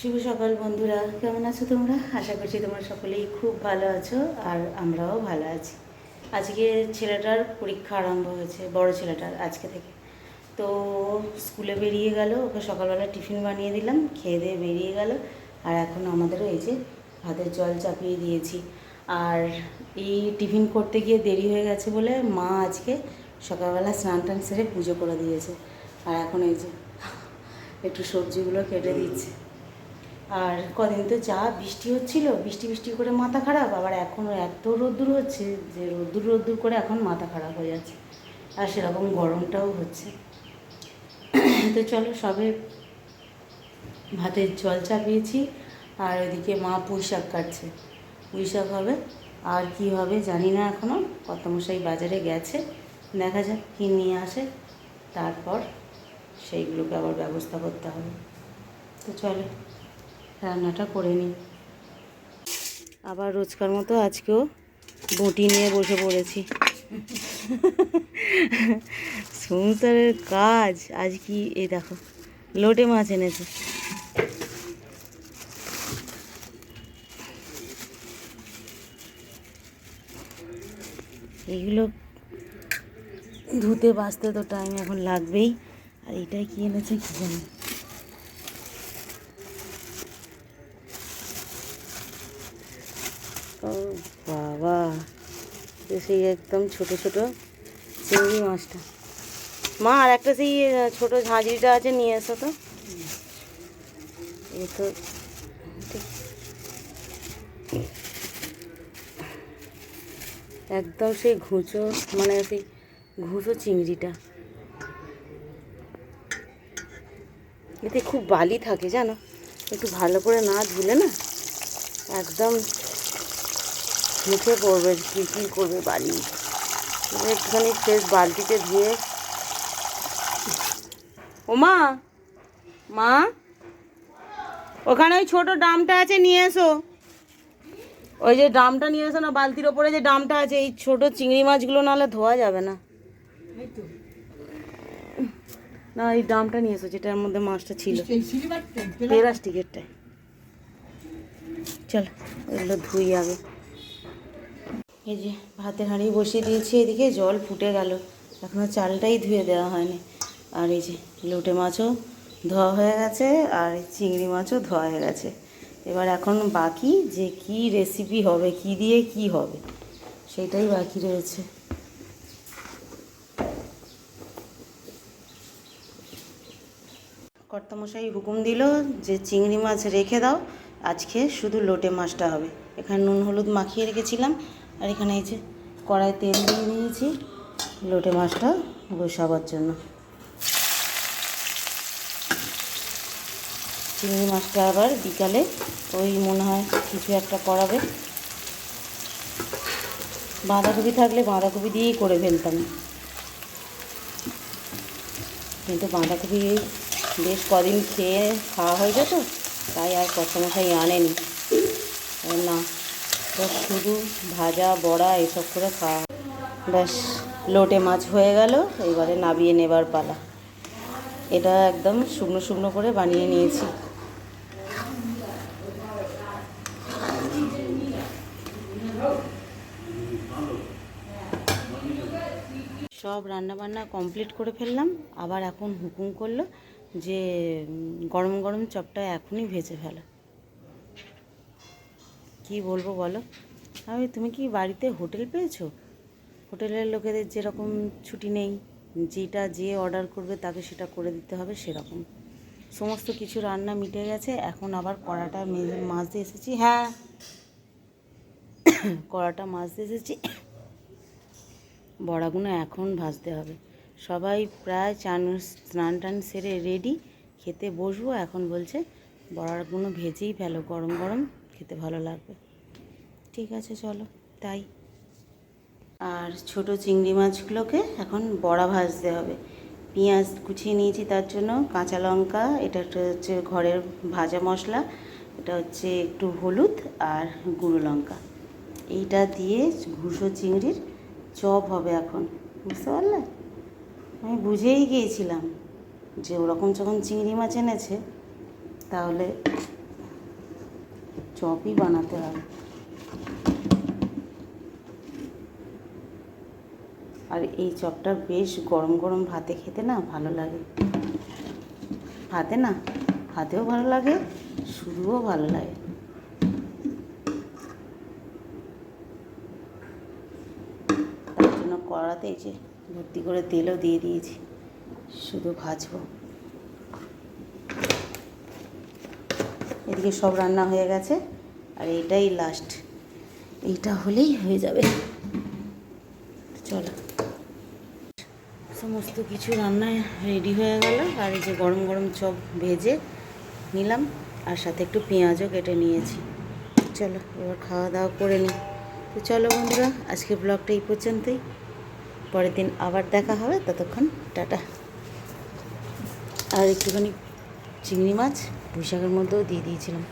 শুভ সকাল বন্ধুরা, কেমন আছো তোমরা? আশা করছি তোমরা সকলেই খুব ভালো আছো আর আমরাও ভালো আছি। আজকে ছেলেটার পরীক্ষা আরম্ভ হয়েছে, বড় ছেলেটার আজকে থেকে। তো স্কুলে বেরিয়ে গেল, ওকে সকালবেলা টিফিন বানিয়ে দিলাম, খেয়ে দিয়ে বেরিয়ে গেল। আর এখন আমাদেরও এই যে ভাতের জল চাপিয়ে দিয়েছি। আর এই টিফিন করতে গিয়ে দেরি হয়ে গেছে বলে মা আজকে সকালবেলা স্নান টান সেরে পুজো করে দিয়েছে। আর এখন এই যে একটু সবজিগুলো কেটে দিচ্ছে। আর কদিন তো যা বৃষ্টি হচ্ছিল, বৃষ্টি বৃষ্টি করে মাথা খারাপ, আবার এখনও এত রোদ্দুর হচ্ছে যে রোদ্দুর রোদ্দুর করে এখন মাথা খারাপ হয়ে যাচ্ছে। আর সেরকম গরমটাও হচ্ছে। তো চলো সবে ভাতের জল চাপিয়েছি, আর ওইদিকে মা পুঁই শাক কাটছে। পুঁই শাক হবে, আর কি হবে জানি না এখনও কত মশাই বাজারে গেছে, দেখা যাক কী নিয়ে আসে, তারপর সেইগুলোকে আবার ব্যবস্থা করতে হবে। তো চলো। রান্নাটা করে নিই। আবার রোজকার মতো আজকেও বটি নিয়ে বসে পড়েছি। সংসারের কাজ, আজ কি, এই দেখো, লোটে মাছ এনেছে। এইগুলো ধুতে বাঁচতে তো টাইম এখন লাগবেই, আর এটাই কি এনেছে কি জানি। বাবা সেই একদম ছোট ছোট চিংড়ি মাছটা। মা, আর একটা সেই ছোট ঝাঁঝরিটা আছে, নিয়ে এসো তো। এ তো একদম সেই ঘুঁচো মানে সেই ঘুঁচো চিংড়িটা। এতে খুব বালি থাকে, জানো? একটু ভালো করে না ধুলে না, একদম মুখে পড়বে কী কী করবে বালি এবার একটুখানি ফ্রেশ বালতিতে ধুয়ে ও মা মা ওখানে ওই ছোট ড্রামটা আছে নিয়ে এসো। ওই যে ড্রামটা নিয়ে এসো না বালতির ওপরে যে ড্রামটা আছে এই ছোট চিংড়ি মাছগুলো নাহলে ধোয়া যাবে না। না এই ড্রামটা নিয়ে এসো যেটার মধ্যে মাছটা ছিল। প্লাস্টিকেরটায় চল এগুলো ধুই আগে। এই যে ভাতের হাঁড়ি বসিয়ে দিয়েছি এদিকে, জল ফুটে গেল। এখনও চালটাই ধুয়ে দেওয়া হয়নি। আর এই যে লোটে মাছও ধোয়া হয়ে গেছে, আর চিংড়ি মাছও ধোয়া হয়ে গেছে। এবার এখন বাকি যে কি রেসিপি হবে, কি দিয়ে কি হবে, সেটাই বাকি রয়েছে। কর্তামশাই হুকুম দিল যে চিংড়ি মাছ রেখে দাও, আজকে শুধু লোটে মাছটা হবে। এখানে নুন হলুদ মাখিয়ে রেখেছিলাম আর এখানে এই যে কড়াই তেল দিয়ে দিয়েছি লোটে মাছটা বসাবার জন্য। চিংড়ি মাছটা আবার বিকালে ওই মনে হয় কিছু একটা করাবে। বাঁধাকপি থাকলে বাঁধাকপি দিয়েই করে ফেলতাম। কিন্তু বাঁধাকপি বেশ কদিন খেয়ে খাওয়া হয়ে যেত তাই আর কষামশাই আনেনি। না শুধু ভাজা, বড়া, এসব করে খাওয়া। ব্যাস, লোটে মাছ হয়ে গেল, এবারে নাবিয়ে নেবার পালা। এটা একদম শুকনো শুকনো করে বানিয়ে নিয়েছি। সব রান্নাবান্না কমপ্লিট করে ফেললাম। আবার এখন হুকুম করল যে, গরম গরম চপটা এখনই ভেজে ফেলো। কি বলব বলো? আমি তুমি কি বাড়িতে হোটেল পেয়েছ? হোটেলের লোকেদের যেরকম ছুটি নেই, যেটা যে অর্ডার করবে তাকে সেটা করে দিতে হবে সেরকম। সমস্ত কিছু রান্না মিটে গেছে, এখন আবার কড়াটা মে- মাজতে এসেছি। হ্যাঁ কড়াটা মাজতে এসেছি। বড়াগুলো এখন ভাজতে হবে। সবাই প্রায় চান, স্নান টান সেরে রেডি, খেতে বসবো। এখন বলছে বড়াগুলো ভেজেই ফেলো, গরম গরম। খেতে ভালো লাগবে। ঠিক আছে, চলো, তাই। আর ছোট চিংড়ি মাছগুলোকে এখন বড়া ভাজতে হবে। পেঁয়াজ কুচিয়ে নিয়েছি তার জন্য, কাঁচা লঙ্কা, এটা হচ্ছে ঘরের ভাজা মশলা, এটা হচ্ছে একটু হলুদ আর গুঁড়ো লঙ্কা। এইটা দিয়ে ঘুষো চিংড়ির চপ হবে এখন। বুঝতে পারলে? আমি বুঝেই গিয়েছিলাম যে ওরকম যখন চিংড়ি মাছ এনেছে, তাহলে চপই বানাতে হবে আর এই চপটা বেশ গরম গরম ভাতে খেতে না ভালো লাগে। ভাতে না, ভাতেও ভালো লাগে শুধুও ভালো লাগে। তার জন্য কড়াতে যে ভর্তি করে তেলও দিয়ে দিয়েছি, শুধু ভাজবো। এদিকে সব রান্না হয়ে গেছে, আর এটাই লাস্ট এইটা হলেই হয়ে যাবে। চলো। সমস্ত কিছু রান্নায় রেডি হয়ে গেল, আর এই যে গরম গরম চপ ভেজে নিলাম, আর সাথে একটু পেঁয়াজও কেটে নিয়েছি। চলো, এবার খাওয়া দাওয়া করে নিই। তো চলো বন্ধুরা আজকে ব্লগটা এই পর্যন্তই। পরের দিন আবার দেখা হবে, ততক্ষণ টাটা। আর একটুখানি চিংড়ি মাছ পুঁই শাকের মধ্যেও দিয়ে দিয়েছিলাম।